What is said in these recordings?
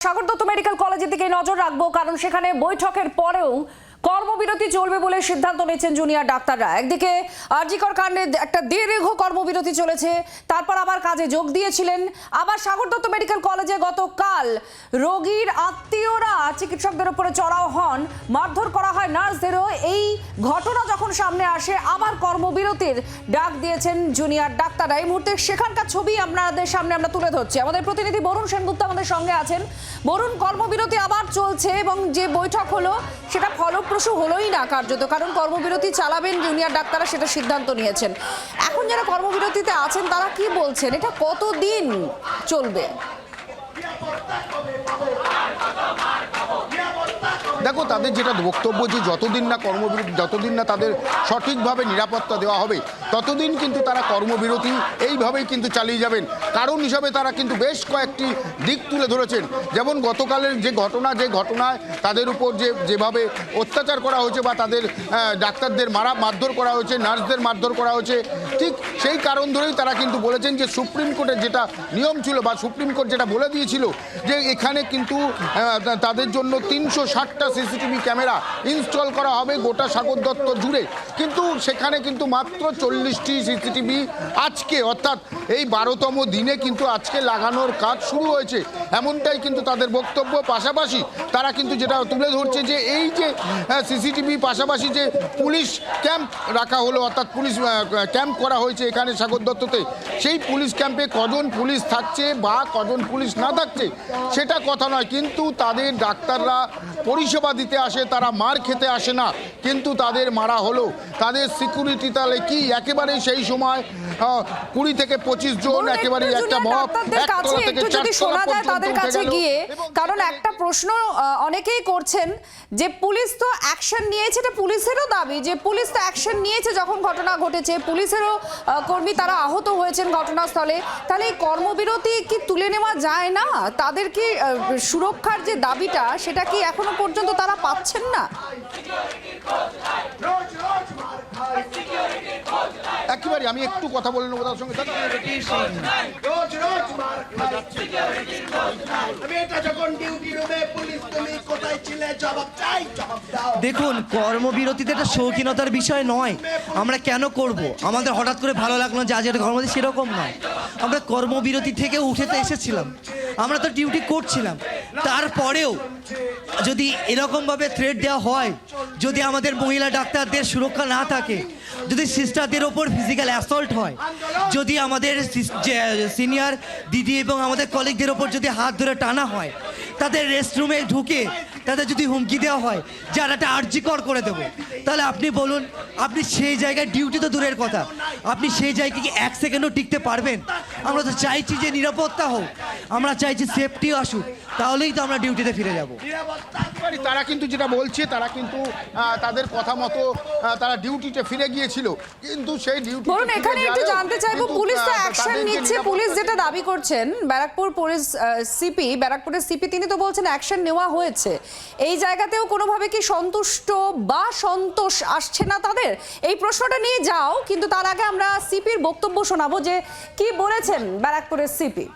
Sagar Dutta medical কলেজের দিকে নজর রাখব কারণ সেখানে বৈঠকের পরেও কর্মবিরতি চলবে বলে সিদ্ধান্ত নিয়েছেন জুনিয়র ডাক্তাররা। একদিকে আরজিকর কাণ্ডে একটা দীর্ঘ কর্মবিরতি চলেছে, তারপর আবার কাজে যোগ দিয়েছিলেন। আবার সাগর দত্ত মেডিকেল কলেজে গতকাল রোগীর আত্মীয়রা চিকিৎসকদের উপরে চড়াও হন। মারধর করা হয় নার্সদেরও। এই ঘটনা যখন সামনে আসে, আবার কর্মবিরতির ডাক দিয়েছেন জুনিয়র ডাক্তাররা। এই মুহূর্তে সেখানকার ছবি আপনাদের সামনে আমরা তুলে ধরছি। আমাদের প্রতিনিধি বরুণ সেনগুপ্ত আমাদের সঙ্গে আছেন। বরুণ, কর্মবিরতি আবার চলছে এবং যে বৈঠক হলো, সেটা ফলপ্রসূ হলোই না কার্যত, কারণ কর্মবিরতি চালাবেন জুনিয়র ডাক্তাররা সেটা সিদ্ধান্ত নিয়েছেন। এখন যারা কর্মবিরতিতে আছেন, তারা কি বলছেন? এটা কতদিন চলবে? দেখো, তাদের যেটা বক্তব্য যে যতদিন না কর্মবিরতি, যতদিন না তাদের সঠিকভাবে নিরাপত্তা দেওয়া হবে, ততদিন কিন্তু তারা কর্মবিরতি এইভাবেই কিন্তু চালিয়ে যাবেন। কারণ হিসাবে তারা কিন্তু বেশ কয়েকটি দিক তুলে ধরেছেন। যেমন গতকালের যে ঘটনা, যে ঘটনায় তাদের উপর যে, যেভাবে অত্যাচার করা হয়েছে বা তাদের ডাক্তারদের মারা, মারধর করা হয়েছে, নার্সদের মারধর করা হয়েছে, ঠিক সেই কারণ ধরেই তারা কিন্তু বলেছেন যে সুপ্রিম কোর্টের যেটা নিয়ম ছিল বা সুপ্রিম কোর্ট যেটা বলে দিয়েছিল যে এখানে কিন্তু তাদের জন্য তিনশো ষাটটা সিসিটিভি ক্যামেরা ইনস্টল করা হবে গোটা সাগর দত্ত জুড়ে। কিন্তু সেখানে কিন্তু মাত্র চল্লিশটি সিসিটিভি আজকে, অর্থাৎ এই বারোতম দিনে কিন্তু আজকে লাগানোর কাজ শুরু হয়েছে। এমনটাই কিন্তু তাদের বক্তব্য। পাশাপাশি তারা কিন্তু যেটা তুলে ধরছে যে এই যে সিসিটিভি, পাশাপাশি যে পুলিশ ক্যাম্প রাখা হলো, অর্থাৎ পুলিশ ক্যাম্প করা হয়েছে এখানে সাগর দত্ততে, সেই পুলিশ ক্যাম্পে কজন পুলিশ থাকছে বা কজন পুলিশ না থাকছে, সেটা কথা নয়। কিন্তু তাদের ডাক্তাররা পরিষেবা দিতে আসে তারা মার খেতে আসে না কিন্তু তাদের মারা হলো। তাদের সিকিউরিটি তাহলে কি? একেবারে সেই সময় কুড়ি থেকে পঁচিশ জন একেবারে একটা একতলা থেকে শোনা যায় তাদের কাছে গিয়ে কারণ একটা প্রশ্ন অনেকেই করছেন যে পুলিশ তো অ্যাকশন নিয়েছে এটা পুলিশেরও দাবি যে পুলিশ তো অ্যাকশন নিয়েছে যখন ঘটনা ঘটেছে পুলিশেরও কর্মী তারা আহত হয়েছেন ঘটনাস্থলে। তাহলে এই কর্মবিরতি কি তুলে নেওয়া যায় না? তাদের কি সুরক্ষার যে দাবিটা সেটা কি এখনও পর্যন্ত তারা পাচ্ছেন না। একেবারে আমি একটু কথা বলে নেব তার সঙ্গে এটা দেখুন, কর্মবিরতিতে একটা শৌখিনতার বিষয় নয়। আমরা কেন করব? আমাদের হঠাৎ করে ভালো লাগল যে আজ এটা কর্মবিরতি সেরকম নয়। আমরা কর্মবিরতি থেকে উঠে তো এসেছিলাম। আমরা তো ডিউটি করছিলাম। তারপরেও যদি এরকমভাবে থ্রেড দেওয়া হয়, যদি আমাদের মহিলা ডাক্তারদের সুরক্ষা না থাকে, যদি সিস্টারদের ওপর ফিজিক্যাল অ্যাসল্ট হয়। যদি আমাদের সিনিয়র দিদি এবং আমাদের কলিগদের ওপর যদি হাত ধরে টানা হয়, তাদের রেস্টরুমে ঢুকে তাদের যদি হুমকি দেওয়া হয়, যে আর একটা আর্জিকর করে দেবো। তাহলে আপনি বলুন, আপনি সেই জায়গায় ডিউটি তো দূরের কথা। আপনি সেই জায়গায় কি এক সেকেন্ডও টিকতে পারবেন? আমরা তো চাইছি যে নিরাপত্তা হোক। আমরা চাইছি সেফটি আসুক। তাহলেই তো আমরা ডিউটিতে ফিরে যাব। তারা কিন্তু যেটা বলছে তারা কিন্তু তাদের কথা মতো তারা ডিউটিতে ফিরে গিয়েছিল। কিন্তু সেই ডিউটি বলুন এখানে একটু জানতে চাইব পুলিশ তো অ্যাকশন নিচ্ছে। পুলিশ যেটা দাবি করছেন ব্যারাকপুর পুলিশ সিপি ব্যারাকপুরের সিপি তিনি তো বলছেন অ্যাকশন নেওয়া হয়েছে। এই জায়গাতেও কোনোভাবে কি সন্তুষ্ট বা সন্তোষ আসছে না তাদের? এই প্রশ্নটা নিয়ে যাও কিন্তু তার আগে আমরা সিপির বক্তব্য শোনাবো যে কি বলেছেন ব্যারাকপুরের সিপি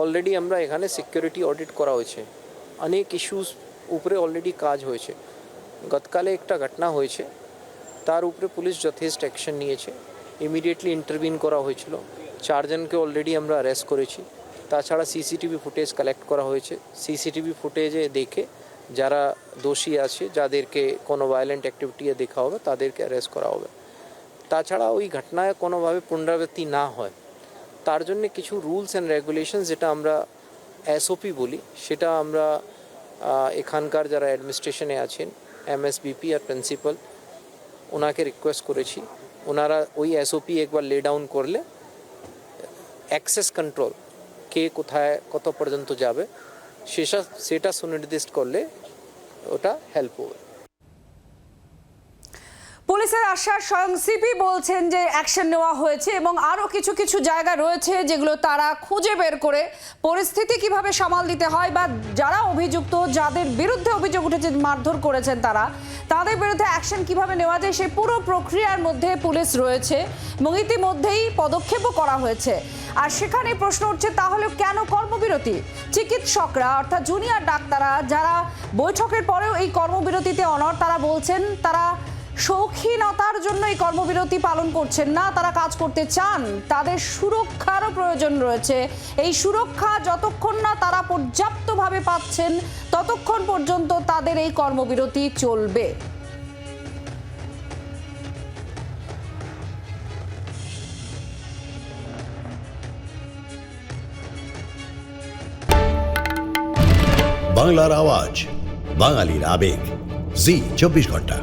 অলরেডি আমরা এখানে সিকিউরিটি অডিট করা হয়েছে। অনেক ইস্যুস উপরে অলরেডি কাজ হয়েছে। গতকালে একটা ঘটনা হয়েছে। তার উপরে পুলিশ যথেষ্ট অ্যাকশন নিয়েছে। ইমিডিয়েটলি ইন্টারভিন করা হয়েছিল। চারজনকে অলরেডি আমরা অ্যারেস্ট করেছি। তাছাড়া সিসিটিভি ফুটেজ কালেক্ট করা হয়েছে। সিসিটিভি ফুটেজে দেখে যারা দোষী আছে, যাদেরকে কোনো ভায়োলেন্ট অ্যাক্টিভিটি দেখা হবে, তাদেরকে অ্যারেস্ট করা হবে। তাছাড়া ওই ঘটনায় কোনোভাবে পুনরাবৃত্তি না হয়। তার জন্য কিছু রুলস অ্যান্ড রেগুলেশন যেটা আমরা এসওপি বলি, সেটা আমরা এখানকার যারা অ্যাডমিনিস্ট্রেশনে আছেন এমএসবিপি আর প্রিন্সিপাল ওনাকে রিকোয়েস্ট করেছি। ওনারা ওই এসওপি একবার লে ডাউন করলে অ্যাক্সেস কন্ট্রোল কে কোথায় কত পর্যন্ত যাবে সেটা সেটা সুনির্দিষ্ট করলে ওটা হেল্প হবে। পুলিশের আশ্বাস স্বয়ং সিপি বলছেন যে অ্যাকশন নেওয়া হয়েছে এবং আরও কিছু কিছু জায়গা রয়েছে যেগুলো তারা খুঁজে বের করে পরিস্থিতি কীভাবে সামাল দিতে হয় বা যারা অভিযুক্ত, যাদের বিরুদ্ধে অভিযোগ উঠেছে, মারধর করেছেন তারা, তাদের বিরুদ্ধে অ্যাকশন কীভাবে নেওয়া যায় সেই পুরো প্রক্রিয়ার মধ্যে পুলিশ রয়েছে এবং ইতিমধ্যেই পদক্ষেপও করা হয়েছে। আর সেখানে প্রশ্ন উঠছে, তাহলে কেন কর্মবিরতি? চিকিৎসকরা অর্থাৎ জুনিয়র ডাক্তাররা, যারা বৈঠকের পরেও এই কর্মবিরতিতে অনর তারা বলছেন, তারা শৌখিনতার জন্য এই কর্মবিরতি পালন করছেন না, তারা কাজ করতে চান। তাদের সুরক্ষারও প্রয়োজন রয়েছে। এই সুরক্ষা যতক্ষণ না তারা পর্যাপ্তভাবে পাচ্ছেন, ততক্ষণ পর্যন্ত তাদের এই কর্মবিরতি চলবে। বাংলার আওয়াজ, বাঙালির আবেগ। জি, চব্বিশ ঘণ্টা।